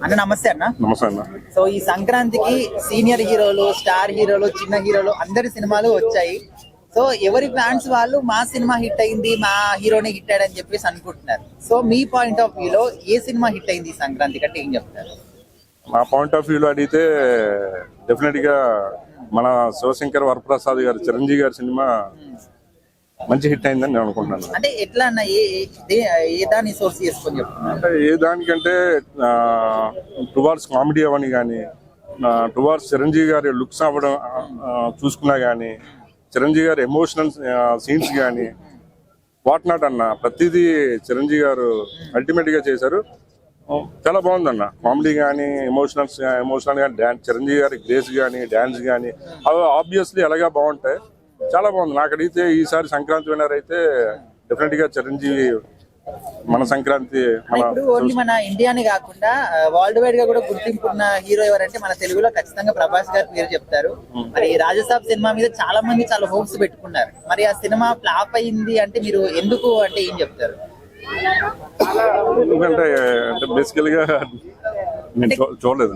అన్న నమస్తే అన్న. నమస్తే అన్న. సో ఈ సంక్రాంతికి సీనియర్ హీరోలు స్టార్ హీరోలు చిన్న హీరోలు అందరి సినిమాలు వచ్చాయి. సో ఎవరి ఫ్యాన్స్ వాళ్ళు మా సినిమా హిట్ అయింది మా హీరోనే హిట్ అయ్యాడని చెప్పేసి అనుకుంటున్నారు. సో మీ పాయింట్ ఆఫ్ వ్యూలో ఏ సినిమా హిట్ అయింది ఈ సంక్రాంతికి అంటే ఏం చెప్తారు? మా పాయింట్ ఆఫ్ వ్యూలో అడిగితే డెఫినెట్గా మన శివశంకర్ వరప్రసాద్ గారి చిరంజీవి గారి సినిమా మంచి హిట్ అయిందని నేను అనుకుంటున్నాను. అంటే ఎట్లా అన్న ఏ ఏ- దే- ఏ దాన్ని సోర్స్ చేసుకొని అంటే ఏ దానికంటే టువార్డ్స్ కామెడీ అవని కానీ టువార్డ్స్ చిరంజీవి గారి లుక్స్ అవ్వడం చూసుకున్నా కానీ చిరంజీవి గారి ఎమోషనల్ సీన్స్ కానీ వాట్ నాట్ అన్న ప్రతిదీ చిరంజీవి గారు అల్టిమేట్గా చేశారు. చాలా బాగుందన్న. కామెడీ కానీ ఎమోషనల్స్ ఎమోషనల్ కానీ డాన్స్ చిరంజీవి గారి గ్రేస్ కానీ డాన్స్ కానీ అవి ఆబ్వియస్లీ ఎలాగా బాగుంటాయి. చాలా బాగుంది. నాకు అడిగితే ఈసారి సంక్రాంతి విన్నర్ అయితే డెఫినెట్గా చిరంజీవి మన సంక్రాంతి ఓన్లీ మన ఇండియానే కాకుండా వరల్డ్ వైడ్గా కూడా గుర్తింపు ఉన్న హీరో ఎవరంటే మన తెలుగులో ఖచ్చితంగా ప్రభాస్ గారి పేరు చెప్తారు. మరి రాజసాబ్ సినిమా మీద చాలా మంది చాలా హోప్స్ పెట్టుకున్నారు. మరి ఆ సినిమా ఫ్లాప్ అయింది అంటే మీరు ఎందుకు అంటే ఏం చెప్తారు? ఎందుకంటే బేసికల్గా చూడలేదు.